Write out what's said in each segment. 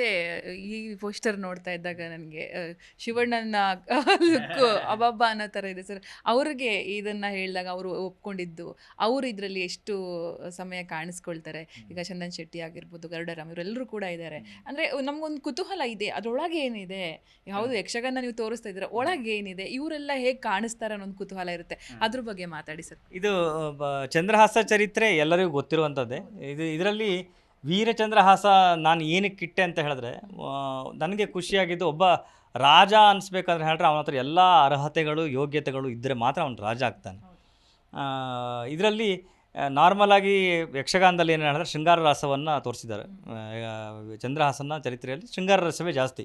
ಹಿಂದೆ ಈ ಪೋಸ್ಟರ್ ನೋಡ್ತಾ ಇದ್ದಾಗ ನನಗೆ ಶಿವಣ್ಣನ ಲುಕ್ ಅಬಾಬ ಅನ್ನೋ ಥರ ಇದೆ ಸರ್. ಅವ್ರಿಗೆ ಇದನ್ನು ಹೇಳಿದಾಗ ಅವರು ಒಪ್ಕೊಂಡಿದ್ದು ಅವರು ಇದರಲ್ಲಿ ಎಷ್ಟು ಸಮಯ ಕಾಣಿಸ್ಕೊಳ್ತಾರೆ. ಈಗ ಚಂದನ್ ಶೆಟ್ಟಿ ಆಗಿರ್ಬೋದು ಗರುಡರಾಮ್ ಇವರೆಲ್ಲರೂ ಕೂಡ ಇದ್ದಾರೆ ಅಂದರೆ ನಮಗೊಂದು ಕುತೂಹಲ ಇದೆ ಅದರೊಳಗೆ ಏನಿದೆ? ಹೌದು ಯಕ್ಷಗಾನ ನೀವು ತೋರಿಸ್ತಾ ಇದ್ದೀರ ಒಳಗೆ ಏನಿದೆ? ಇವರೆಲ್ಲ ಹೇಗೆ ಕಾಣಿಸ್ತಾರೆ ಅನ್ನೋ ಒಂದು ಕುತೂಹಲ ಇರುತ್ತೆ. ಅದ್ರ ಬಗ್ಗೆ ಮಾತಾಡಿ ಸರ್. ಇದು ಚಂದ್ರಹಾಸ ಚರಿತ್ರೆ ಎಲ್ಲರಿಗೂ ಗೊತ್ತಿರುವಂಥದ್ದೇ ಇದು ಇದರಲ್ಲಿ ವೀರಚಂದ್ರಹಾಸ ನಾನು ಏನಕ್ಕೆ ಇಟ್ಟೆ ಅಂತ ಹೇಳಿದ್ರೆ ನನಗೆ ಖುಷಿಯಾಗಿದ್ದು ಒಬ್ಬ ರಾಜ ಅನಿಸ್ಬೇಕಂದ್ರೆ ಹೇಳಿದ್ರೆ ಅವನ ಹತ್ರ ಎಲ್ಲ ಅರ್ಹತೆಗಳು, ಯೋಗ್ಯತೆಗಳು ಇದ್ದರೆ ಮಾತ್ರ ಅವನು ರಾಜ ಆಗ್ತಾನೆ. ಇದರಲ್ಲಿ ನಾರ್ಮಲಾಗಿ ಯಕ್ಷಗಾನದಲ್ಲಿ ಏನು ಹೇಳಿದ್ರೆ ಶೃಂಗಾರ ರಸವನ್ನು ತೋರಿಸಿದ್ದಾರೆ. ಚಂದ್ರಹಾಸನ ಚರಿತ್ರೆಯಲ್ಲಿ ಶೃಂಗಾರ ರಸವೇ ಜಾಸ್ತಿ.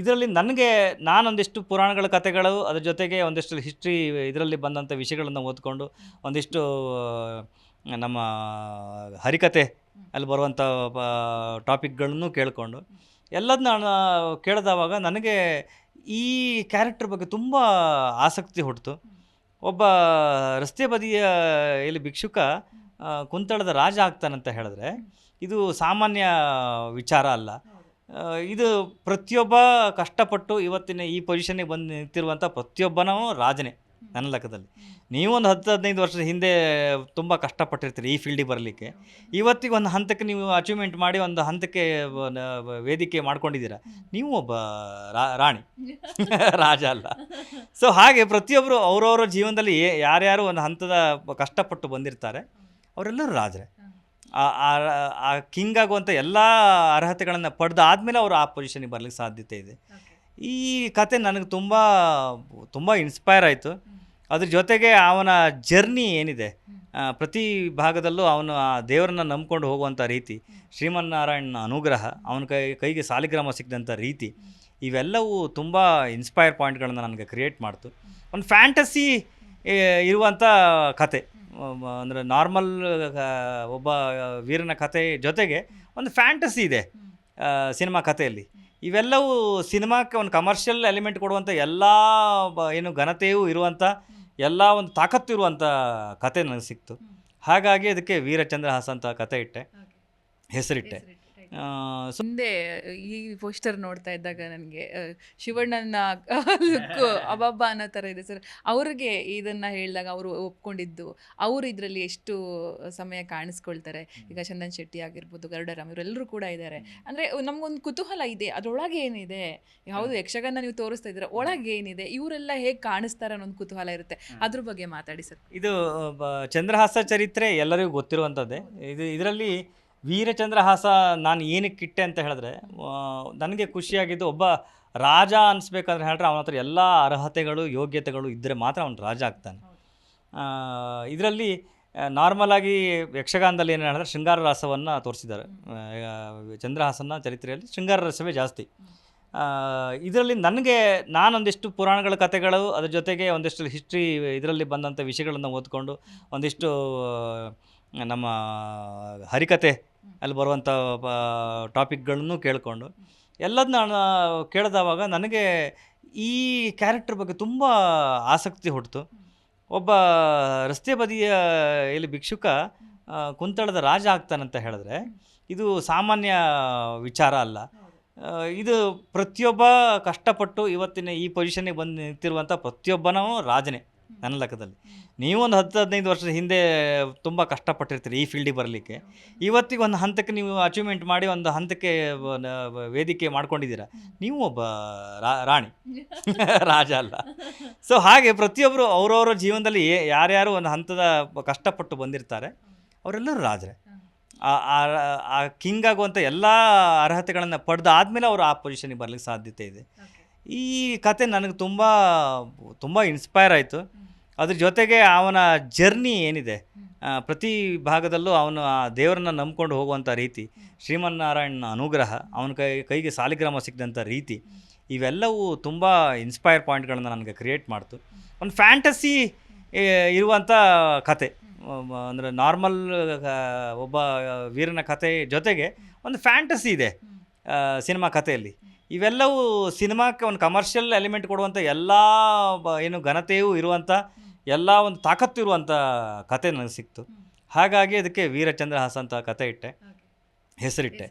ಇದರಲ್ಲಿ ನನಗೆ ನಾನೊಂದಿಷ್ಟು ಪುರಾಣಗಳ ಕಥೆಗಳು, ಅದರ ಜೊತೆಗೆ ಒಂದಿಷ್ಟು ಹಿಸ್ಟ್ರಿ ಇದರಲ್ಲಿ ಬಂದಂಥ ವಿಷಯಗಳನ್ನು ಓದ್ಕೊಂಡು, ಒಂದಿಷ್ಟು ನಮ್ಮ ಹರಿಕತೆ ಅಲ್ಲಿ ಬರುವಂಥ ಟಾಪಿಕ್ಗಳನ್ನು ಕೇಳಿಕೊಂಡು. ಎಲ್ಲದನ್ನ ನಾನು ಕೇಳಿದವಾಗ ನನಗೆ ಈ ಕ್ಯಾರೆಕ್ಟರ್ ಬಗ್ಗೆ ತುಂಬ ಆಸಕ್ತಿ ಹುಟ್ಟಿತು ಒಬ್ಬ ರಸ್ತೆ ಬದಿಯ ಇಲ್ಲಿ ಭಿಕ್ಷುಕ ಕುಂತಳದ ರಾಜ ಆಗ್ತಾನಂತ ಹೇಳಿದ್ರೆ, ಇದು ಸಾಮಾನ್ಯ ವಿಚಾರ ಅಲ್ಲ. ಇದು ಪ್ರತಿಯೊಬ್ಬ ಕಷ್ಟಪಟ್ಟು ಇವತ್ತಿನ ಈ ಪೊಸಿಷನ್ಗೆ ಬಂದು ನಿಂತಿರುವಂಥ ಪ್ರತಿಯೊಬ್ಬನೂ ರಾಜನೇ. ನನ್ನ ಲೆಕ್ಕದಲ್ಲಿ. ನೀವೊಂದು ಹತ್ತು, ಹದಿನೈದು ವರ್ಷದ ಹಿಂದೆ ತುಂಬ ಕಷ್ಟಪಟ್ಟಿರ್ತೀರಿ ಈ ಫೀಲ್ಡಿಗೆ ಬರಲಿಕ್ಕೆ. ಇವತ್ತಿಗೆ ಒಂದು ಹಂತಕ್ಕೆ ನೀವು ಅಚೀವ್ಮೆಂಟ್ ಮಾಡಿ ಒಂದು ಹಂತಕ್ಕೆ ವೇದಿಕೆ ಮಾಡ್ಕೊಂಡಿದ್ದೀರಾ. ನೀವು ಒಬ್ಬ ರಾಣಿ. ರಾಜ ಅಲ್ಲ. ಸೊ ಹಾಗೆ ಪ್ರತಿಯೊಬ್ಬರು ಅವರವರ ಜೀವನದಲ್ಲಿ ಯಾರ್ಯಾರು ಒಂದು ಹಂತದ ಕಷ್ಟಪಟ್ಟು ಬಂದಿರ್ತಾರೆ, ಅವರೆಲ್ಲರೂ ರಾಜರೇ. ಆ ಕಿಂಗ್ ಆಗುವಂಥ ಎಲ್ಲ ಅರ್ಹತೆಗಳನ್ನು ಪಡೆದಾದ್ಮೇಲೆ ಅವರು ಆ ಪೊಸಿಷನಿಗೆ ಬರಲಿಕ್ಕೆ ಸಾಧ್ಯತೆ ಇದೆ. ಈ ಕತೆ ನನಗೆ ತುಂಬ ತುಂಬ ಇನ್ಸ್ಪೈರ್ ಆಯಿತು. ಅದ್ರ ಜೊತೆಗೆ ಅವನ ಜರ್ನಿ ಏನಿದೆ ಪ್ರತಿ ಭಾಗದಲ್ಲೂ ಅವನು ಆ ದೇವರನ್ನ ನಂಬ್ಕೊಂಡು ಹೋಗುವಂಥ ರೀತಿ, ಶ್ರೀಮನ್ನಾರಾಯಣನ ಅನುಗ್ರಹ, ಅವನ ಕೈ, ಕೈಗೆ ಸಾಲಿಗ್ರಾಮ ಸಿಕ್ಕಿದಂಥ ರೀತಿ, ಇವೆಲ್ಲವೂ ತುಂಬ ಇನ್ಸ್ಪೈರ್ ಪಾಯಿಂಟ್ಗಳನ್ನು ನನಗೆ ಕ್ರಿಯೇಟ್ ಮಾಡ್ತು. ಒಂದು ಫ್ಯಾಂಟಸಿ ಇರುವಂಥ ಕತೆ. ಅಂದರೆ ನಾರ್ಮಲ್ ಒಬ್ಬ ವೀರನ ಕತೆ ಜೊತೆಗೆ ಒಂದು ಫ್ಯಾಂಟಸಿ ಇದೆ ಸಿನಿಮಾ ಕಥೆಯಲ್ಲಿ ಇವೆಲ್ಲವೂ ಸಿನಿಮಾಕ್ಕೆ ಒಂದು ಕಮರ್ಷಿಯಲ್ ಎಲಿಮೆಂಟ್ ಕೊಡುವಂಥ ಎಲ್ಲ ಬ- ಏನು ಘನತೆಯೂ ಇರುವಂಥ ಎಲ್ಲ ಒಂದು ತಾಕತ್ತು ಇರುವಂಥ ಕತೆ ನನಗೆ ಸಿಕ್ತು. ಹಾಗಾಗಿ ಅದಕ್ಕೆ ವೀರಚಂದ್ರಹಾಸ ಅಂತ ಕತೆ ಇಟ್ಟೆ. ಹೆಸರಿಟ್ಟೆ. ಹಿಂದೆ ಈ ಪೋಸ್ಟರ್ ನೋಡ್ತಾ ಇದ್ದಾಗ ನನಗೆ ಶಿವಣ್ಣನ ಲುಕ್ ಅಬಾಬ ಅನ್ನೋ ಥರ ಇದೆ ಸರ್. ಅವ್ರಿಗೆ ಇದನ್ನು ಹೇಳಿದಾಗ ಅವರು ಒಪ್ಕೊಂಡಿದ್ದು ಅವರು ಇದರಲ್ಲಿ ಎಷ್ಟು ಸಮಯ ಕಾಣಿಸ್ಕೊಳ್ತಾರೆ. ಈಗ ಚಂದನ್ ಶೆಟ್ಟಿ ಆಗಿರ್ಬೋದು ಗರುಡರಾಮ್ ಇವರೆಲ್ಲರೂ ಕೂಡ ಇದ್ದಾರೆ. ಅಂದರೆ ನಮಗೊಂದು ಕುತೂಹಲ ಇದೆ ಅದರೊಳಗೆ ಏನಿದೆ? ಯಾವುದು ಯಕ್ಷಗಾನ ನೀವು ತೋರಿಸ್ತಾ ಇದ್ದೀರ ಒಳಗೆ ಏನಿದೆ? ಇವರೆಲ್ಲ ಹೇಗೆ ಕಾಣಿಸ್ತಾರೆ ಅನ್ನೋ ಒಂದು ಕುತೂಹಲ ಇರುತ್ತೆ. ಅದ್ರ ಬಗ್ಗೆ ಮಾತಾಡಿ ಸರ್. ಇದು ಚಂದ್ರಹಾಸ ಚರಿತ್ರೆ ಎಲ್ಲರಿಗೂ ಗೊತ್ತಿರುವಂಥದ್ದೇ. ಇದು ಇದರಲ್ಲಿ ವೀರಚಂದ್ರಹಾಸ ನಾನು ಏನಕ್ಕೆ ಇಟ್ಟೆ ಅಂತ ಹೇಳಿದ್ರೆ ನನಗೆ ಖುಷಿಯಾಗಿದ್ದು ಒಬ್ಬ ರಾಜ ಅನಿಸ್ಬೇಕಂದ್ರೆ ಹೇಳಿದ್ರೆ ಅವನ ಹತ್ರ ಎಲ್ಲ ಅರ್ಹತೆಗಳು, ಯೋಗ್ಯತೆಗಳು ಇದ್ದರೆ ಮಾತ್ರ ಅವನು ರಾಜ ಆಗ್ತಾನೆ. ಇದರಲ್ಲಿ ನಾರ್ಮಲಾಗಿ ಯಕ್ಷಗಾನದಲ್ಲಿ ಏನು ಹೇಳಿದ್ರೆ ಶೃಂಗಾರ ರಸವನ್ನು ತೋರಿಸಿದ್ದಾರೆ ಚಂದ್ರಹಾಸನ ಚರಿತ್ರೆಯಲ್ಲಿ ಶೃಂಗಾರ ರಸವೇ ಜಾಸ್ತಿ ಇದರಲ್ಲಿ ನನಗೆ ನಾನೊಂದಿಷ್ಟು ಪುರಾಣಗಳ ಕಥೆಗಳು, ಅದ್ರ ಜೊತೆಗೆ ಒಂದಿಷ್ಟು ಹಿಸ್ಟ್ರಿ ಇದರಲ್ಲಿ ಬಂದಂಥ ವಿಷಯಗಳನ್ನು ಓದ್ಕೊಂಡು, ಒಂದಿಷ್ಟು ನಮ್ಮ ಹರಿಕತೆ ಅಲ್ಲಿ ಬರುವಂಥ ಟಾಪಿಕ್ಗಳನ್ನು ಕೇಳಿಕೊಂಡು. ಎಲ್ಲದನ್ನ ನಾನು ಕೇಳಿದವಾಗ ನನಗೆ ಈ ಕ್ಯಾರೆಕ್ಟರ್ ಬಗ್ಗೆ ತುಂಬ ಆಸಕ್ತಿ ಹುಟ್ಟಿತು ಒಬ್ಬ ರಸ್ತೆ ಬದಿಯ, ಇಲ್ಲಿ ಭಿಕ್ಷುಕ ಕುಂತಳದ ರಾಜ ಆಗ್ತಾನಂತ ಹೇಳಿದ್ರೆ, ಇದು ಸಾಮಾನ್ಯ ವಿಚಾರ ಅಲ್ಲ. ಇದು ಪ್ರತಿಯೊಬ್ಬ ಕಷ್ಟಪಟ್ಟು ಇವತ್ತಿನ ಈ ಪೊಸಿಷನ್ಗೆ ಬಂದು ನಿಂತಿರುವಂಥ ಪ್ರತಿಯೊಬ್ಬನೂ ರಾಜನೇ. ನನ್ನ ಲೆಕ್ಕದಲ್ಲಿ. ನೀವೊಂದು ಹತ್ತು, ಹದಿನೈದು ವರ್ಷದ ಹಿಂದೆ ತುಂಬ ಕಷ್ಟಪಟ್ಟಿರ್ತೀರಿ ಈ ಫೀಲ್ಡಿಗೆ ಬರಲಿಕ್ಕೆ. ಇವತ್ತಿಗೆ ಒಂದು ಹಂತಕ್ಕೆ ನೀವು ಅಚೀವ್ಮೆಂಟ್ ಮಾಡಿ ಒಂದು ಹಂತಕ್ಕೆ ವೇದಿಕೆ ಮಾಡ್ಕೊಂಡಿದ್ದೀರಾ. ನೀವು ಒಬ್ಬ ರಾಣಿ. ರಾಜ ಅಲ್ಲ. ಸೊ ಹಾಗೆ ಪ್ರತಿಯೊಬ್ಬರು ಅವರವರ ಜೀವನದಲ್ಲಿ ಯಾರ್ಯಾರು ಒಂದು ಹಂತದ ಕಷ್ಟಪಟ್ಟು ಬಂದಿರ್ತಾರೆ, ಅವರೆಲ್ಲರೂ ರಾಜರೇ. ಆ ಕಿಂಗ್ ಆಗುವಂಥ ಎಲ್ಲ ಅರ್ಹತೆಗಳನ್ನು ಪಡೆದಾದ್ಮೇಲೆ ಅವರು ಆ ಪೊಸಿಷನ್ಗೆ ಬರಲಿಕ್ಕೆ ಸಾಧ್ಯತೆ ಇದೆ. ಈ ಕತೆ ನನಗೆ ತುಂಬ ತುಂಬ ಇನ್ಸ್ಪೈರ್ ಆಯಿತು. ಅದ್ರ ಜೊತೆಗೆ ಅವನ ಜರ್ನಿ ಏನಿದೆ ಪ್ರತಿ ಭಾಗದಲ್ಲೂ ಅವನು ಆ ದೇವರನ್ನ ನಂಬ್ಕೊಂಡು ಹೋಗುವಂಥ ರೀತಿ, ಶ್ರೀಮನ್ನಾರಾಯಣನ ಅನುಗ್ರಹ, ಅವನ ಕೈ, ಕೈಗೆ ಸಾಲಿಗ್ರಾಮ ಸಿಕ್ಕಿದಂಥ ರೀತಿ, ಇವೆಲ್ಲವೂ ತುಂಬ ಇನ್ಸ್ಪೈರ್ ಪಾಯಿಂಟ್ಗಳನ್ನು ನನಗೆ ಕ್ರಿಯೇಟ್ ಮಾಡ್ತು. ಒಂದು ಫ್ಯಾಂಟಸಿ ಇರುವಂಥ ಕತೆ. ಅಂದರೆ ನಾರ್ಮಲ್ ಒಬ್ಬ ವೀರನ ಕತೆ ಜೊತೆಗೆ ಒಂದು ಫ್ಯಾಂಟಸಿ ಇದೆ ಸಿನಿಮಾ ಕಥೆಯಲ್ಲಿ ಇವೆಲ್ಲವೂ ಸಿನಿಮಾಕ್ಕೆ ಒಂದು ಕಮರ್ಷಿಯಲ್ ಎಲಿಮೆಂಟ್ ಕೊಡುವಂಥ ಎಲ್ಲ ಬ- ಏನು ಘನತೆಯೂ ಇರುವಂಥ ಎಲ್ಲ ಒಂದು ತಾಕತ್ತು ಇರುವಂಥ ಕತೆ ನನಗೆ ಸಿಕ್ತು. ಹಾಗಾಗಿ ಅದಕ್ಕೆ ವೀರಚಂದ್ರಹಾಸ ಅಂತ ಕತೆ ಇಟ್ಟೆ. ಹೆಸರಿಟ್ಟೆ.